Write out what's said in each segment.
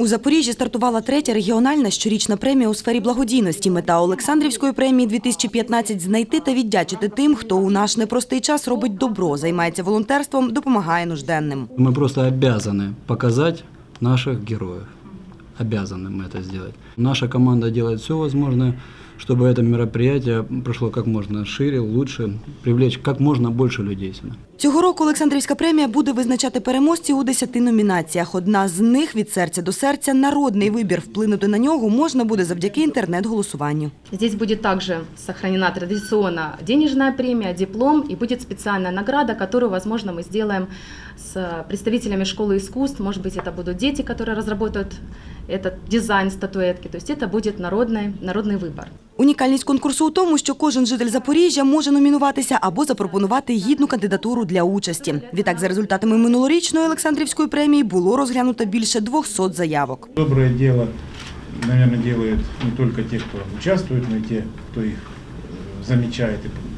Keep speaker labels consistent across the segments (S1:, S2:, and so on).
S1: У Запоріжжі стартувала третя регіональна щорічна премія у сфері благодійності. Мета Олександрівської премії 2015 – знайти та віддячити тим, хто у наш непростий час робить добро, займається волонтерством, допомагає нужденним.
S2: Мы просто обязаны показать наших героев. Обязаны мы это сделать. Наша команда делает все возможное, чтобы это мероприятие прошло как можно шире, лучше, привлечь как можно больше людей сюда.
S1: Цього року Олександрівська премія буде визначати переможців у 10 номінаціях. Одна з них від серця до серця народний вибір. Вплинути на нього можна буде завдяки інтернет-голосуванню.
S3: Здесь будет также сохранена традиционно денежная премия, диплом и будет специальная награда, которую, возможно, мы сделаем с представителями школы искусств. Может быть, это будут дети, которые разработают этот дизайн статуэтки. То есть это будет народный, народный выбор.
S1: Унікальність конкурсу у тому, що кожен житель Запоріжжя може номінуватися або запропонувати гідну кандидатуру для участі. Відтак, за результатами минулорічної Олександрівської премії було розглянуто більше 200 заявок.
S4: Добре діло, мабуть, роблять не только ті, хто участвують, але й ті, хто їх замічає. замечает и премирует.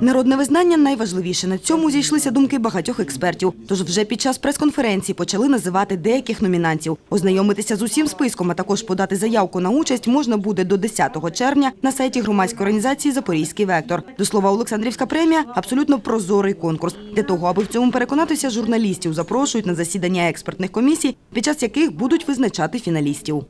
S1: Народне визнання найважливіше. На цьому зійшлися думки багатьох експертів. Тож вже під час прес-конференції почали називати деяких номінантів. Ознайомитися з усім списком, а також подати заявку на участь можна буде до 10 червня на сайті громадської організації Запорізький вектор. До слова, Олександрівська премія абсолютно прозорий конкурс. Для того, аби в цьому переконатися, журналістів запрошують на засідання експертних комісій, під час яких будуть визначати фіналістів.